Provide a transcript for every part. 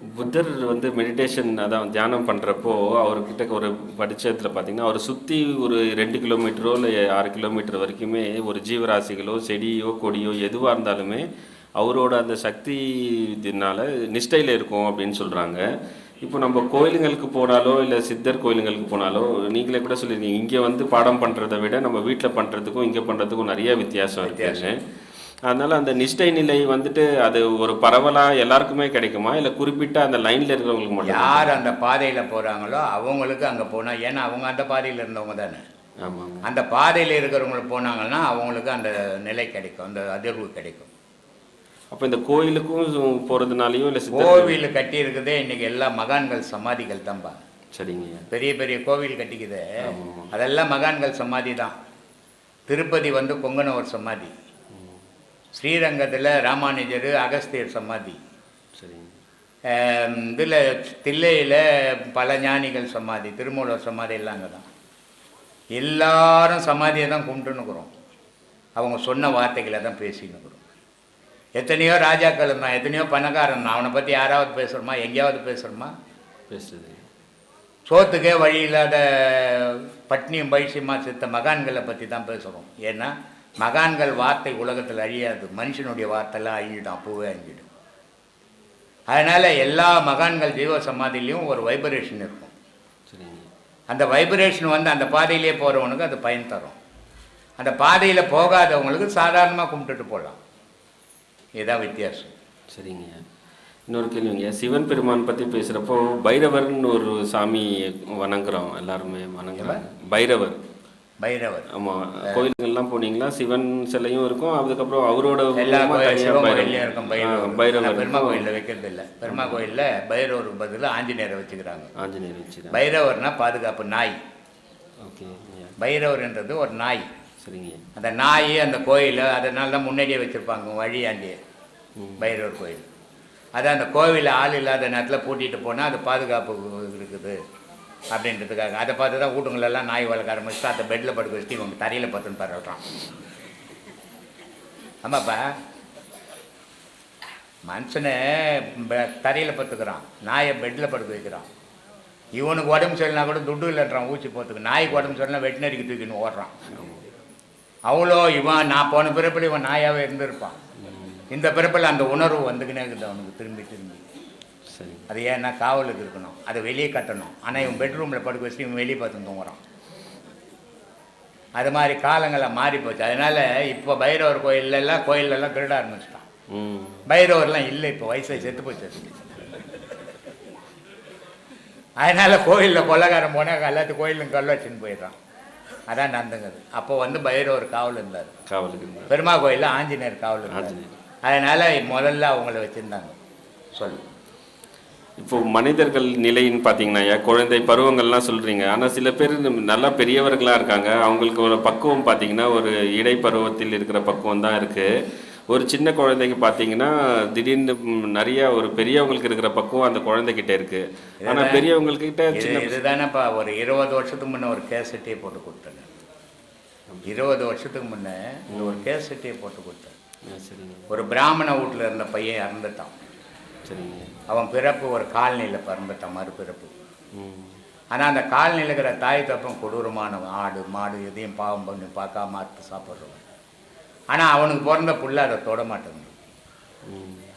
புத்தர் வந்து மெடிடேஷன் அதான் தியானம் பண்ணுறப்போ அவர்கிட்ட ஒரு படிச்சதுல பார்த்திங்கன்னா அவர் சுற்றி ஒரு ரெண்டு கிலோமீட்டரோ இல்லை ஆறு கிலோமீட்டர் வரைக்குமே ஒரு ஜீவராசிகளோ செடியோ கொடியோ எதுவாக இருந்தாலுமே அவரோட அந்த சக்தி இதனால் நிஷ்டையில் இருக்கும் அப்படின்னு சொல்கிறாங்க இப்போ நம்ம கோயிலுங்களுக்கு போனாலோ இல்லை சித்தர் கோயிலுங்களுக்கு போனாலோ நீங்களே கூட சொல்லியிருக்கீங்க இங்கே வந்து பாடம் பண்ணுறதை விட நம்ம வீட்டில் பண்ணுறதுக்கும் இங்கே பண்ணுறதுக்கும் நிறைய வித்தியாசம் இருக்குன்னு. அதனால அந்த நிஷ்டை நிலை வந்துட்டு அது ஒரு பரவலா எல்லாருக்குமே கிடைக்குமா? இல்ல குறிப்பிட்ட அந்த லைன்ல இருக்கிறவங்களுக்கு மட்டும் யார் அந்த பாதையில் போகிறாங்களோ அவங்களுக்கு அங்கே போனால் ஏன்னா அவங்க அந்த பாதையில் இருந்தவங்க தானே. ஆமாங்க அந்த பாதையில் இருக்கிறவங்களுக்கு போனாங்கன்னா அவங்களுக்கு அந்த நிலை கிடைக்கும் அந்த அதிர்வு கிடைக்கும். அப்ப இந்த கோயிலுக்கும் போறதுனாலயும் இல்ல கோவில் கட்டி இருக்குதே இன்னைக்கு எல்லாம் மகான்கள் சமாதிகள் தான்பா. சரிங்க. பெரிய பெரிய கோவில் கட்டிக்குது. ஆமாம். அதெல்லாம் மகான்கள் சமாதி தான் திருப்பதி வந்து கொங்கணவர் சமாதி. ஸ்ரீரங்கத்தில் ராமானுஜர் அகஸ்தியர் சமாதி. சரிங்க. இதில் தில்லையில் பல ஞானிகள் சமாதி திருமூலர் சமாதி எல்லாம் அங்கே தான் எல்லாரும் சமாதியை தான் கும்பிட்டுன்னுக்குறோம். அவங்க சொன்ன வார்த்தைகளை தான் பேசின்னுக்குறோம். எத்தனையோ ராஜாக்கள் இருந்தான் எத்தனையோ பணக்காரன் தான் அவனை பற்றி யாராவது பேசுகிறோமா எங்கேயாவது பேசுகிறோமா பேசுறது. சோத்துக்கே வழி இல்லாத பட்னியும் பைசியமா செத்த மகான்களை பற்றி தான் பேசுகிறோம் ஏன்னா மகான்கள் வார்த்தை உலகத்தில் அழியாது. மனுஷனுடைய வார்த்தைலாம் அழிஞ்சிடும் அப்போவே அழிஞ்சிடும். அதனால் எல்லா மகான்கள் ஜீவ சமாதிலையும் ஒரு வைப்ரேஷன் இருக்கும். சரிங்க அந்த வைப்ரேஷன் வந்து அந்த பாதையிலே போகிறவனுக்கு அது பயன் தரும். அந்த பாதையில் போகாதவங்களுக்கு சாதாரணமாக கும்பிட்டுட்டு போகலாம் இதுதான் வித்தியாசம். சரிங்க. இன்னொரு கேள்விங்க. சிவன் பெருமான் பத்தி பேசுறப்போ பைரவர்னு ஒரு சாமி வணங்குறோம். எல்லாருமே வணங்குறாங்க. பைரவர். பைரவர். ஆமா கோயிலுங்கெல்லாம் போனீங்களா? சிவன் சிலையும் இருக்கும். அதுக்கப்புறம் அவரோட எல்லா உருவமா கோயில் தனியா சிவன் பைரவர். கோயில்லையும் இருக்கும் பைரவர். பைரவர் பெருமா. கோயிலில் வைக்கிறது இல்லை பெருமா கோயிலில் பைரவருக்கு பதிலாக ஆஞ்சநேயரை வச்சுக்கிறாங்க. ஆஞ்சநேயர் வச்சுதான் பைரவர்னா பாதுகாப்பு நாய். ஓகே பைரவர்ன்றது ஒரு நாய். சரிங்க அந்த நாய் அந்த கோயில் அதனால தான் முன்னாடியே வச்சுருப்பாங்க வழியாண்டியே பைரவர் கோயில். அது அந்த கோவிலில் ஆள் இல்லாத நேரத்தில் பூட்டிட்டு போனால் அது பாதுகாப்பு இருக்குது. அப்படின்றதுக்காக. அதை பார்த்து தான் வீட்டுங்களெல்லாம் நாய் வளர்க்க ஆரம்பிச்சுட்டு அதை பெட்டில் படுக்க வச்சுட்டு இவங்க தரையில் பத்துன்னு பரவாட்டான் ஆமாப்பா. மனுஷனை தரையில் பத்துக்கிறான் நாயை பெட்டில் படுக்க வைக்கிறான். இவனுக்கு உடம்பு சரியில்லைனா கூட துட்டு இல்லைன்றான் ஊசி போத்துக்கு நாய்க்கு உடம்பு சரியில்லைனா வெட்டினரிக்கு தூக்கின்னு ஓடுறான். அவ்வளோ இவன் நான் போன பிறப்பில் இவன் நாயாகவே இருந்திருப்பான். இந்த பிறப்பில் அந்த உணர்வு வந்துக்கினே இருக்குது அவனுக்கு திரும்பி திரும்பி. சரி. அது ஏன்னா காவலுக்கு இருக்கணும். அதை வெளியே கட்டணும். ஆனால் இவன் பெட்ரூமில் படுக்க வச்சுட்டு இவன் வெளியே பார்த்து தூங்குறான். அது மாதிரி காலங்கள்லாம் மாறி போச்சு. அதனால் இப்போ பைரவர் கோயிலெல்லாம் கோயிலெல்லாம் திருட ஆரம்பிச்சிட்டான். பைரவர்லாம் இல்லை இப்போ வயசு செத்து போச்சு. அதனால கோயிலில் கொள்ளக்காரன் போனால் எல்லாத்தையும் கோயிலும் கல்ல வச்சுன்னு போயிடுறான். அதான் நடந்துங்குது அப்போ வந்து பைரவர் காவல் இருந்தார். காவலுக்கு இருந்தார். பெருமா கோயிலில் ஆஞ்சநேயர் காவல் ஆஞ்சநேயர். அதனால முதல்ல அவங்கள வச்சுருந்தாங்க. சொல்லு. இப்போ மனிதர்கள் நிலைன்னு பார்த்தீங்கன்னா குழந்தை பருவங்கள்லாம் சொல்றீங்க. ஆனால் சில பேர் நல்லா பெரியவர்களாக இருக்காங்க. அவங்களுக்கு ஒரு பக்குவம் பார்த்தீங்கன்னா ஒரு இடைப்பருவத்தில் இருக்கிற பக்குவம் தான் இருக்கு. ஒரு சின்ன குழந்தைக்கு பார்த்தீங்கன்னா திடீர்னு நிறைய ஒரு பெரியவங்களுக்கு இருக்கிற பக்குவம் அந்த குழந்தைகிட்ட இருக்கு. ஆனால் பெரியவங்கக்கிட்ட சின்ன இதுதானேப்பா ஒரு இருபது வருஷத்துக்கு முன்னே ஒரு கேசட்டே போட்டு கொடுத்தேன் இருபது வருஷத்துக்கு முன்னே ஒரு கேசட்டே போட்டு கொடுத்தேன். ஒரு பிராமண வீட்டில் இருந்த பையன் இறந்துட்டான். சரிங்க அவன் பிறப்பு ஒரு காலனியில் பிறந்துட்டான் மறுபிறப்பு. ஆனால் அந்த காலனியில் இருக்கிற தாய் தப்பம் கொடூரமானவன் ஆடு மாடு எதையும் பாவம் பண்ணி பார்க்காம அறுத்து சாப்பிட்றவன். ஆனால் அவனுக்கு பிறந்த புள்ள அதை தொட மாட்டேங்குது.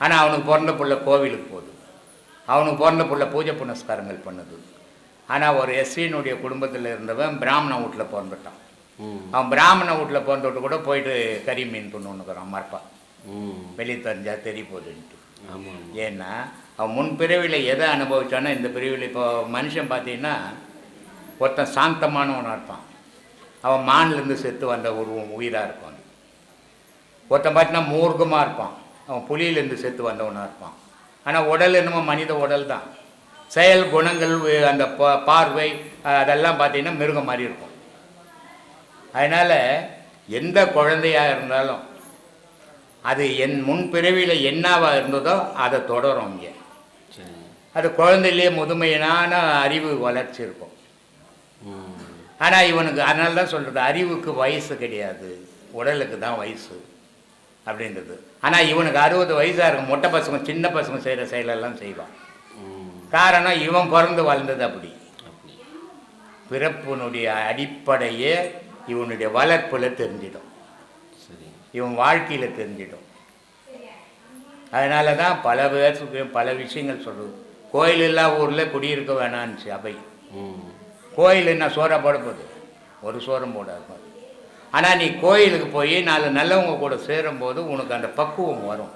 ஆனால் அவனுக்கு பிறந்த புள்ள கோவிலுக்கு போகுது. அவனுக்கு பிறந்த புள்ள பூஜை புனஸ்காரங்கள் பண்ணுது. ஆனால் ஒரு எஸ்வினுடைய குடும்பத்தில் இருந்தவன் பிராமண வீட்டில் பிறந்துட்டான். அவன் பிராமண வீட்டில் பிறந்துட்டு கூட போயிட்டு கறி மீன் பண்ணுன்னுக்குறான் மறப்பா வெளியே தெரிஞ்சா தெரிய போகுதுன்ட்டு. ஏன்னா அவன் முன் பிறவியில் எதை அனுபவித்தானோ இந்த பிறவியில் இப்போ மனுஷன் பார்த்தீங்கன்னா ஒருத்தன் சாந்தமானவனாக இருப்பான். அவன் மான்லேருந்து செத்து வந்த உருவம் உயிராக இருப்பான். ஒருத்தன் பார்த்தீங்கன்னா மூர்க்கமாக இருப்பான். அவன் புலியிலேருந்து செத்து வந்தவனாக இருப்பான். ஆனால் உடல் என்னமோ மனித உடல் தான். செயல் குணங்கள் அந்த பார்வை அதெல்லாம் பார்த்தீங்கன்னா மிருகம் மாதிரி இருக்கும். அதனால் எந்த குழந்தையாக இருந்தாலும் அது என் முன் பிறவியில் என்னவா இருந்ததோ அதை தொடரும் இங்கே. அது குழந்தையிலேயே முதுமையான அறிவு வளர்ச்சி இருக்கும் ஆனால் இவனுக்கு அதனால தான் சொல்கிறது அறிவுக்கு வயசு கிடையாது உடலுக்கு தான் வயசு அப்படின்றது. ஆனால் இவனுக்கு அறுபது வயசாக இருக்கும் மொட்டை பசங்க சின்ன பசங்க செய்கிற செயலெல்லாம் செய்வான். காரணம் இவன் பிறந்து வளர்ந்தது அப்படி. பிறப்பினுடைய அடிப்படையே இவனுடைய வளர்ப்பில் தெரிஞ்சிடும். இவன் வாழ்க்கையில் தெரிஞ்சிடும். அதனால தான் பல பேருக்கு பல விஷயங்கள் சொல்லுது கோயில் இல்லா ஊரில் குடியிருக்க வேணான்னுச்சு அவை கோயில் என்ன சோறா போட போகுது? ஒரு சோறம் போடாது ஆனால் நீ கோயிலுக்கு போய் நாலு நல்லவங்க கூட சேரும்போது உனக்கு அந்த பக்குவம் வரும்.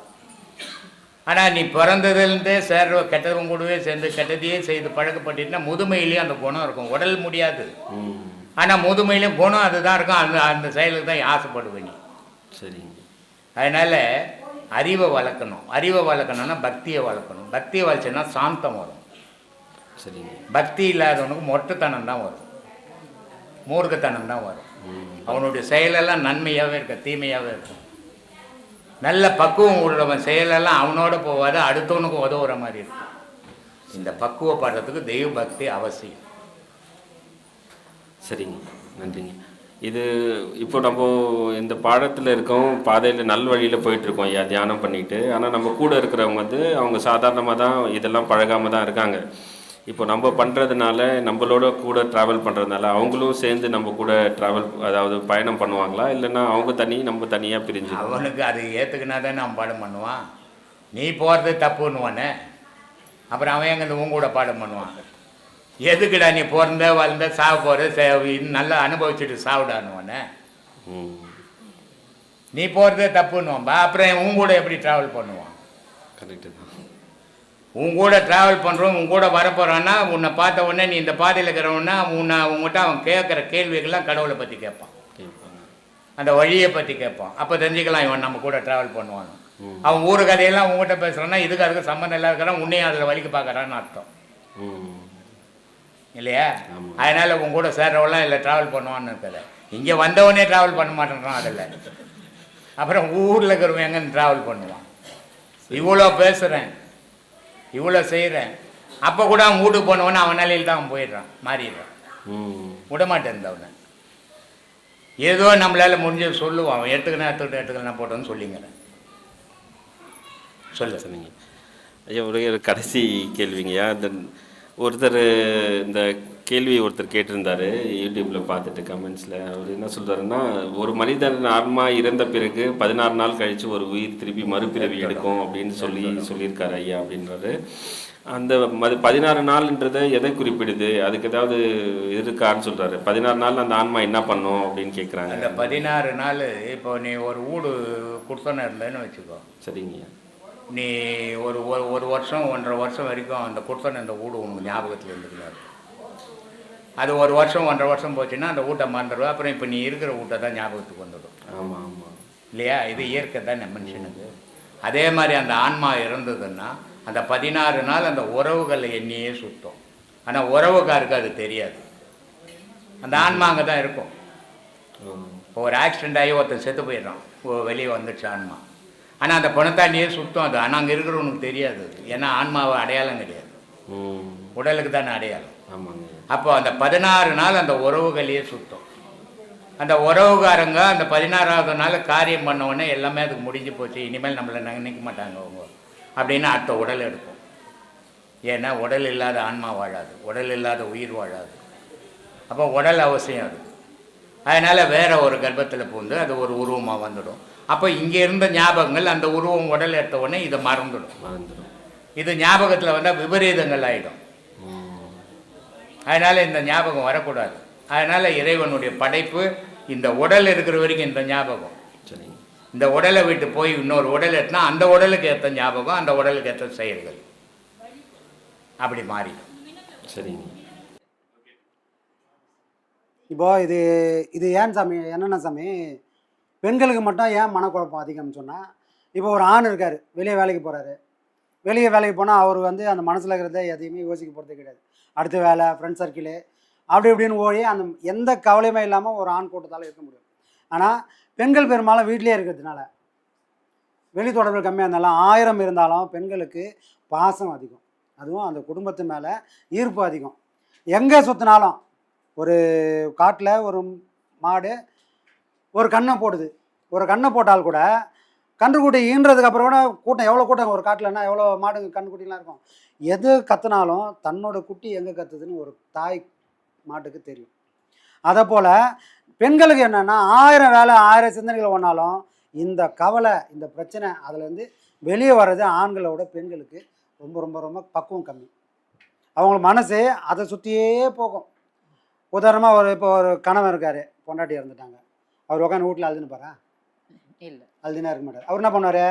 ஆனால் நீ பிறந்ததுலேருந்தே சேர்ற கெட்டவங்க கூடவே சேர்ந்து கெட்டதையே செய்து பழக்கப்பட்டினா முதுமையிலேயும் அந்த குணம் இருக்கும். உடல் முடியாது. ஆனால் முதுமையிலையும் குணம் அதுதான் இருக்கும். அந்த அந்த செயலுக்கு தான் ஆசைப்படுவேன் நீ. சரிங்க அதனால் அறிவை வளர்க்கணும். அறிவை வளர்க்கணும்னா பக்தியை வளர்க்கணும். பக்தியை வளர்ச்சின்னா சாந்தம் வரும். சரிங்க. பக்தி இல்லாதவனுக்கு மொட்டைத்தனம் தான் வரும். மூர்க்கத்தனம் தான் வரும். அவனுடைய செயலெல்லாம் நன்மையாகவே இருக்க தீமையாகவே இருக்கும். நல்ல பக்குவம் உள்ளவன் செயலெல்லாம் அவனோட போவாது அடுத்தவனுக்கு உதவுற மாதிரி இருக்கும். இந்த பக்குவப்படுறதுக்கு தெய்வ பக்தி அவசியம். சரிங்க. நன்றிங்க. இது இப்போ நம்ம இந்த பாடத்தில் இருக்கோம் பாதையில் நல் வழியில் போயிட்டுருக்கோம் ஐயா. தியானம் பண்ணிட்டு. ஆனால் நம்ம கூட இருக்கிறவங்க வந்து அவங்க சாதாரணமாக தான் இதெல்லாம் பழகாமல் தான் இருக்காங்க. இப்போ நம்ம பண்ணுறதுனால நம்மளோட கூட ட்ராவல் பண்ணுறதுனால அவங்களும் சேர்ந்து நம்ம கூட ட்ராவல் அதாவது பயணம் பண்ணுவாங்களா? இல்லைன்னா அவங்க தனி நம்ம தனியாக பிரிஞ்சு? அவனுக்கு அது ஏற்றுக்கினா தான் அவன் பாடம் பண்ணுவான். நீ போகிறது தப்புன்னு அப்புறம் அவன் எங்கே உன் கூட பாடம் பண்ணுவான்? எதுக்குடா நீ பிறந்த வளர்ந்த சாவ போகிற நல்லா அனுபவிச்சுட்டு ம். நீ போகிறதே தப்புன்னுவான்பா அப்புறம் உன் கூட எப்படி ட்ராவல் பண்ணுவான்? கரெக்டு தான் உன் கூட ட்ராவல் பண்ணுறோம் உன் கூட வரப்போகிறான்னா உன்னை பார்த்த உடனே நீ இந்த பாதையில் இருக்கிறவன்னா உன்னை உங்ககிட்ட அவன் கேட்குற கேள்விகள்லாம் கடவுளை பற்றி கேட்பான். அந்த வழியை பற்றி கேட்பான். அப்போ தெரிஞ்சுக்கலாம் இவன் நம்ம கூட ட்ராவல் பண்ணுவான். அவன் ஊரு கதையெல்லாம் உங்ககிட்ட பேசுகிறான்னா இதுக்கு அதுக்கு சம்மந்தம் இல்லாத இருக்கிறான் உன்னையும் அதில் வலிக்கு பார்க்குறான்னு அர்த்தம். இல்லையா. அதனால் உன் கூட சேர்றவெல்லாம் இல்லை ட்ராவல் பண்ணுவான்னு இருக்கல. இங்கே வந்தவனே ட்ராவல் பண்ண மாட்டேன்றான் அதில். அப்புறம் ஊரில் இருக்கிறவன் எங்கன்னு ட்ராவல் பண்ணுவான். இவ்வளோ பேசுகிறேன் இவ்வளோ செய்கிறேன் அப்போ கூட அவன் வீட்டுக்கு போனவொன்னே அவன் நிலையில் தான் அவன் போயிடுறான் மாறிடுறான். விடமாட்டேன் அவனை. ஏதோ நம்மளால் முடிஞ்சது சொல்லுவான் அவன் எடுத்துக்கணும் எடுத்துக்கிட்டு எடுத்துக்கலாம் போட்டோன்னு சொல்லிங்கிறேன் சொல்லு. சரிங்க ஐயா ஒரு கடைசி கேள்விங்கய்யா இந்த ஒருத்தர் இந்த கேள்வி ஒருத்தர் கேட்டிருந்தாரு யூடியூப்பில் பார்த்துட்டு கமெண்ட்ஸில் அவர் என்ன சொல்றாருன்னா ஒரு மனிதன் ஆன்மா இறந்த பிறகு பதினாறு நாள் கழித்து ஒரு உயிர் திருப்பி மறுபிறவி எடுக்கும் அப்படின்னு சொல்லி சொல்லியிருக்காரு ஐயா அப்படின்றாரு. அந்த மது பதினாறு நாள்ன்றதை எதை குறிப்பிடுது? அதுக்கு ஏதாவது இருக்கான்னு சொல்றாரு. பதினாறு நாள் அந்த ஆன்மா என்ன பண்ணும் அப்படின்னு அந்த கேட்குறாங்க பதினாறு நாள் இப்போ நீ ஒரு வீடு கொடுத்தன இருந்தேன்னு வச்சுக்கோ. சரிங்கய்யா நீ ஒரு ஒரு ஒரு வருஷம் ஒன்றரை வருஷம் வரைக்கும் அந்த கொடுத்தன இந்த வீடு உனக்கு ஞாபகத்தில் இருந்துக்கிறாரு அது ஒரு வருஷம் ஒன்றரை வருஷம் போச்சுன்னா அந்த வீட்டை மறந்துடுவா அப்புறம் இப்போ நீ இருக்கிற வீட்டை தான் ஞாபகத்துக்கு வந்துடும். ஆமாம் ஆமாம் இல்லையா? இது இயற்கை தான் மனுஷனுக்கு. அதே மாதிரி அந்த ஆன்மா இருந்ததுன்னா அந்த பதினாறு நாள் அந்த உறவுகளை எண்ணியே சுத்தம். ஆனால் உறவுக்காருக்கு அது தெரியாது. அந்த ஆன்மா அங்கே தான் இருக்கும். இப்போ ஒரு ஆக்சிடென்ட் ஆகி ஒருத்தன் செத்து போயிடுறான். வெளியே வந்துடுச்சு ஆன்மா. ஆனால் அந்த பணத்தாண்டியே சுத்தம் அது. ஆனால் அங்கே இருக்கிறவனுக்கு தெரியாது அது. ஏன்னா ஆன்மாவை அடையாளம் கிடையாது. உடலுக்கு தானே அடையாளம். ஆமாங்க. அப்போ அந்த பதினாறு நாள் அந்த உறவுகளையே சுத்தம். அந்த உறவுகாரங்க அந்த பதினாறாவது நாள் காரியம் பண்ண உடனே எல்லாமே அதுக்கு முடிஞ்சு போச்சு. இனிமேல் நம்மளை நினைக்க மாட்டாங்க அவங்க. அப்படின்னு அடுத்த உடல் எடுக்கும். ஏன்னா உடல் இல்லாத ஆன்மா வாழாது. உடல் இல்லாத உயிர் வாழாது. அப்போ உடல் அவசியம் அது. அதனால் வேற ஒரு கர்ப்பத்தில் பூந்து அது ஒரு உருவமாக வந்துடும். அப்போ இங்கே இருந்த ஞாபகங்கள் அந்த உருவம் உடல் உடனே இதை மறந்துடும். மறந்துடும். இது ஞாபகத்தில் வந்தால் விபரீதங்கள் ஆகிடும் அதனால் இந்த ஞாபகம் வரக்கூடாது. அதனால் இறைவனுடைய படைப்பு இந்த உடல் இருக்கிற வரைக்கும் இந்த ஞாபகம். சரிங்க இந்த உடலை விட்டு போய் இன்னொரு உடல் எட்டினா அந்த உடலுக்கு ஏற்ற ஞாபகம் அந்த உடலுக்கு ஏற்ற செயல்கள். அப்படி மாறிடும். சரிங்க இப்போ இது இது ஏன் சாமி என்னென்ன சாமி? பெண்களுக்கு மட்டும் ஏன் மனக்குழப்பம் அதிகம்னு சொன்னால் இப்போ ஒரு ஆண் இருக்கார் வெளியே வேலைக்கு போகிறாரு வெளியே வேலைக்கு போனால் அவர் வந்து அந்த மனசில் இருக்கிறத எதையுமே யோசிக்க போகிறது கிடையாது. அடுத்த வேலை ஃப்ரெண்ட் சர்க்கிளு அப்படி இப்படின்னு ஓடி அந்த எந்த கவலையுமே இல்லாமல் ஒரு ஆண் கூட்டத்தால் இருக்க முடியும். ஆனால் பெண்கள் பெரும்பாலும் வீட்டிலே இருக்கிறதுனால வெளி தொடர்பு கம்மியாக இருந்தாலும் ஆயிரம் இருந்தாலும் பெண்களுக்கு பாசம் அதிகம். அதுவும் அந்த குடும்பத்து மேலே ஈர்ப்பு அதிகம். எங்கே சுற்றினாலும் ஒரு காட்டில் ஒரு மாடு ஒரு கண்ணை போடுது. ஒரு கண்ணை போட்டால் கூட கன்றுக்குட்டி ஈன்றதுக்கு அப்புறம் கூட கூட்டம் எவ்வளோ கூட்டம் ஒரு காட்டில்னா எவ்வளோ மாடு கன்றுக்குட்டிலாம் இருக்கும். எது கத்துனாலும் தன்னோட குட்டி எங்கே கத்துதுன்னு ஒரு தாய் மாட்டுக்கு தெரியும். அதை போல் பெண்களுக்கு என்னென்னா ஆயிரம் வேலை ஆயிரம் சிந்தனைகள் ஒன்றாலும் இந்த கவலை இந்த பிரச்சனை அதுலேருந்து வெளியே வர்றது ஆண்களோட பெண்களுக்கு ரொம்ப ரொம்ப ரொம்ப பக்குவம் கம்மி. அவங்க மனசு அதை சுற்றியே போகும். உதாரணமாக ஒரு இப்போ ஒரு கணவன் இருக்கார் பொண்டாட்டி இறந்துட்டாங்க. அவர் உட்காந்து வீட்டில் அழுதுன்னு பாரா? இல்ல. அழுதுனா இருக்க மாட்டார். அவர் என்ன பண்ணுவார்?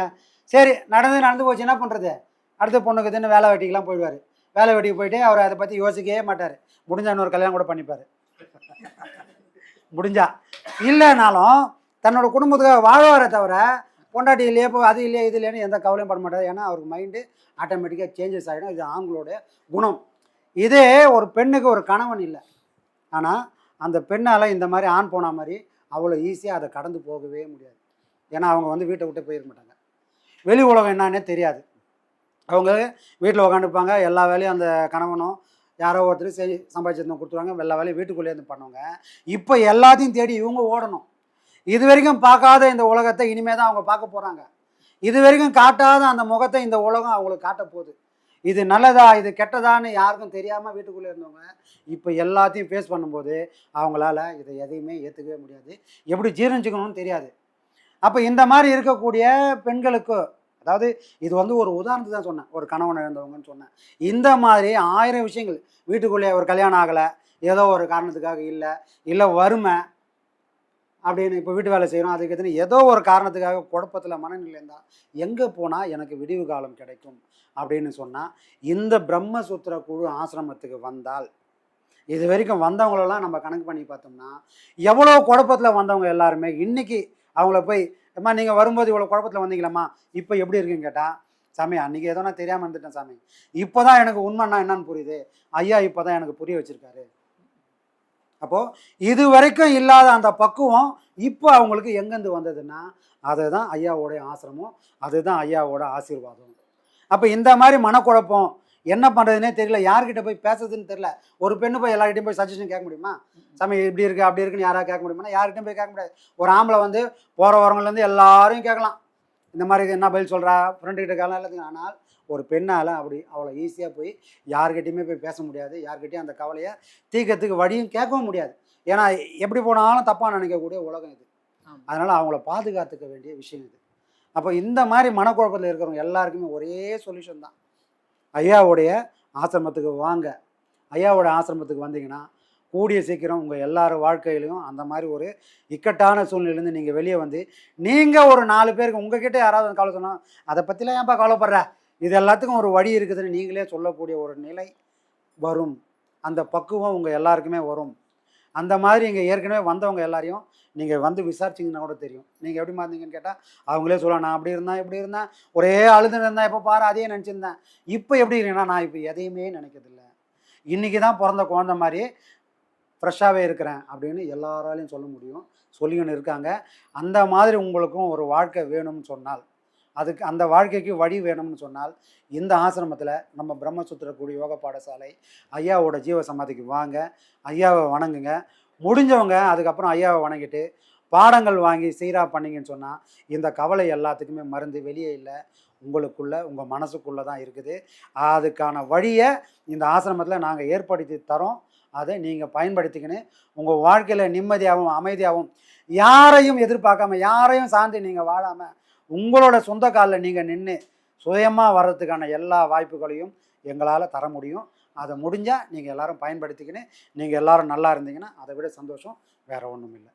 சரி நடந்து நடந்து போச்சு என்ன பண்ணுறது அடுத்த பொண்ணுக்கு தின்னு வேலை வெட்டிக்கெலாம் போயிடுவார். வேலை வெட்டிக்கு போயிட்டு அவர் அதை பற்றி யோசிக்கவே மாட்டார். முடிஞ்சா இன்னொரு கல்யாணம் கூட பண்ணிப்பார். முடிஞ்சா. இல்லைனாலும் தன்னோட குடும்பத்துக்காக வாழ்வாரே தவிர பொண்டாட்டி இல்லையே இப்போ அது இல்லையே இது இல்லைன்னு எந்த கவலையும் பட மாட்டார். ஏன்னா அவருக்கு மைண்டு ஆட்டோமேட்டிக்காக சேஞ்சஸ் ஆகிடும் இது ஆண்களோட குணம். இதே ஒரு பெண்ணுக்கு ஒரு கணவன் இல்லை. ஆனால் அந்த பெண்ணால் இந்த மாதிரி ஆண் போன மாதிரி அவ்வளோ ஈஸியாக அதை கடந்து போகவே முடியாது. ஏன்னா அவங்க வந்து வீட்டை விட்டு போயிருக்க மாட்டாங்க. வெளி உலகம் என்னன்னே தெரியாது. அவங்க வீட்டில் உக்காந்துப்பாங்க எல்லா வேலையும் அந்த கணவனும் யாரோ ஒருத்தர் செய் சம்பாதிச்சு கொடுத்துருவாங்க எல்லா வேலையும் வீட்டுக்குள்ளேயே இருந்து பண்ணுவாங்க. இப்போ எல்லாத்தையும் தேடி இவங்க ஓடணும். இது வரைக்கும் பார்க்காத இந்த உலகத்தை இனிமேல் தான் அவங்க பார்க்க போகிறாங்க இது வரைக்கும் காட்டாத அந்த முகத்தை இந்த உலகம் அவங்களுக்கு காட்ட போகுது இது நல்லதா இது கெட்டதான்னு யாருக்கும் தெரியாமல் வீட்டுக்குள்ளே இருந்தவங்க இப்போ எல்லாத்தையும் ஃபேஸ் பண்ணும்போது அவங்களால இதை எதையுமே ஏற்றுக்கவே முடியாது. எப்படி ஜீரணிச்சுக்கணும்னு தெரியாது. அப்போ இந்த மாதிரி இருக்கக்கூடிய பெண்களுக்கு அதாவது இது வந்து ஒரு உதாரணத்துக்கு தான் சொன்னேன் ஒரு கணவன் இழந்தவங்கன்னு சொன்னேன். இந்த மாதிரி ஆயிரம் விஷயங்கள் வீட்டுக்குள்ளே ஒரு கல்யாணம் ஆகலை ஏதோ ஒரு காரணத்துக்காக இல்லை இல்லை வறுமை அப்படின்னு இப்போ வீட்டு வேலை செய்கிறோம் அதுக்கு எத்தனை ஏதோ ஒரு காரணத்துக்காக குழப்பத்தில் மனநிலை இருந்தால் எங்கே போனால் எனக்கு விடிவு காலம் கிடைக்கும்? அப்படின்னு சொன்னால் இந்த பிரம்மசூத்திர குழு ஆசிரமத்துக்கு வந்தால் இது வரைக்கும் வந்தவங்களெல்லாம் நம்ம கணக்கு பண்ணி பார்த்தோம்னா எவ்வளோ குழப்பத்தில் வந்தவங்க எல்லாருமே இன்றைக்கி அவங்கள போய் அம்மா நீங்கள் வரும்போது இவ்வளோ குழப்பத்தில் வந்தீங்களாம்மா இப்போ எப்படி இருக்குன்னு கேட்டால் சாமி அன்றைக்கி ஏதோ நான் தெரியாமல் இருந்துட்டேன் சாமி. இப்போ தான் எனக்கு உண்மைன்னா என்னன்னு புரியுது. ஐயா இப்போ தான் எனக்கு புரிய வச்சுருக்காரு. அப்போது இது வரைக்கும் இல்லாத அந்த பக்குவம் இப்போ அவங்களுக்கு எங்கேருந்து வந்ததுன்னா அதுதான் ஐயாவோடைய ஆசிரமம் அதுதான் ஐயாவோட ஆசீர்வாதம். அப்போ இந்த மாதிரி மனக்குழப்பம் என்ன பண்ணுறதுனே தெரியல. யார்கிட்ட போய் பேசுறதுன்னு தெரியல. ஒரு பெண்ணு போய் எல்லார்கிட்டையும் போய் சஜஷன் கேட்க முடியுமா? சாமி இப்படி இருக்கு அப்படி இருக்குன்னு யாராவது கேட்க முடியுமா யார்கிட்டையும் போய் கேட்க முடியாது. ஒரு ஆம்பளை வந்து போகிற வரவங்கலேருந்து எல்லாரையும் கேட்கலாம். இந்த மாதிரி என்ன பதில் சொல்கிறா ஃப்ரெண்டுக்கிட்ட கேட்கலாம் எல்லாத்துக்கும். ஆனால் ஒரு பெண்ணால் அப்படி அவ்வளோ ஈஸியாக போய் யார்கிட்டையுமே போய் பேச முடியாது. யார்கிட்டையும் அந்த கவலையை தீர்க்கறதுக்கு வழியும் கேட்கவும் முடியாது. ஏன்னா எப்படி போனாலும் தப்பாக நினைக்கக்கூடிய உலகம் இது. அதனால் அவங்கள பாதுகாத்துக்க வேண்டிய விஷயம் இது. அப்போ இந்த மாதிரி மனக்குழப்பத்தில் இருக்கிறவங்க எல்லாருக்குமே ஒரே சொல்யூஷன் தான். ஐயாவுடைய ஆசிரமத்துக்கு வாங்க. ஐயாவோட ஆசிரமத்துக்கு வந்தீங்கன்னா கூடிய சீக்கிரம் உங்கள் எல்லார் வாழ்க்கையிலையும் அந்த மாதிரி ஒரு இக்கட்டான சூழ்நிலையிலேருந்து நீங்கள் வெளியே வந்து நீங்கள் ஒரு நாலு பேருக்கு உங்ககிட்ட யாராவது கவலை சொன்னால் அதை பற்றிலாம் ஏன்ப்பா கவலைப்படுற? இது எல்லாத்துக்கும் ஒரு வழி இருக்குதுன்னு நீங்களே சொல்லக்கூடிய ஒரு நிலை வரும். அந்த பக்குவம் உங்கள் எல்லாருக்குமே வரும். அந்த மாதிரி இங்கே ஏற்கனவே வந்தவங்க எல்லாரையும் நீங்கள் வந்து விசாரிச்சிங்கன்னா கூட தெரியும். நீங்கள் எப்படி மாறிங்கன்னு கேட்டால் அவங்களே சொல்லலாம் நான் அப்படி இருந்தேன் இப்படி இருந்தேன் ஒரே அழுதுன்னு இருந்தேன் இப்போ பாரு அதையே நினச்சிருந்தேன். இப்போ எப்படி இருக்கீங்கன்னா நான் இப்போ எதையுமே நினைக்கிறதில்ல. இன்றைக்கி தான் பிறந்த குழந்த மாதிரி ஃப்ரெஷ்ஷாகவே இருக்கிறேன் அப்படின்னு எல்லாராலையும் சொல்ல முடியும். சொல்லிக்கின்னு இருக்காங்க. அந்த மாதிரி உங்களுக்கும் ஒரு வாழ்க்கை வேணும்னு சொன்னால் அதுக்கு அந்த வாழ்க்கைக்கு வழி வேணும்னு சொன்னால் இந்த ஆசிரமத்தில் நம்ம பிரம்மசூத்திர கூடி யோக பாடசாலை ஐயாவோட ஜீவ சமாதிக்கு வாங்க ஐயாவை வணங்குங்க. முடிஞ்சவங்க அதுக்கப்புறம் ஐயாவை வணங்கிட்டு பாடங்கள் வாங்கி சீராக பண்ணிங்கன்னு சொன்னால் இந்த கவலை எல்லாத்துக்குமே மருந்து வெளியே இல்லை. உங்களுக்குள்ள உங்கள் மனசுக்குள்ளே தான் இருக்குது. அதுக்கான வழியை இந்த ஆசிரமத்தில் நாங்கள் ஏற்படுத்தி தரோம். அதை நீங்கள் பயன்படுத்திக்கின்னு உங்கள் வாழ்க்கையில் நிம்மதியாகவும் அமைதியாகவும் யாரையும் எதிர்பார்க்காம யாரையும் சார்ந்து நீங்கள் வாழாமல் உங்களோட சொந்த காலில் நீங்கள் நின்று சுயமாக வர்றதுக்கான எல்லா வாய்ப்புகளையும் எங்களால் தர முடியும். அதை முடிஞ்சால் நீங்கள் எல்லோரும் பயன்படுத்திக்கின்னு நீங்கள் எல்லோரும் நல்லா இருந்தீங்கன்னா அதை விட சந்தோஷம் வேறு ஒன்றும் இல்லை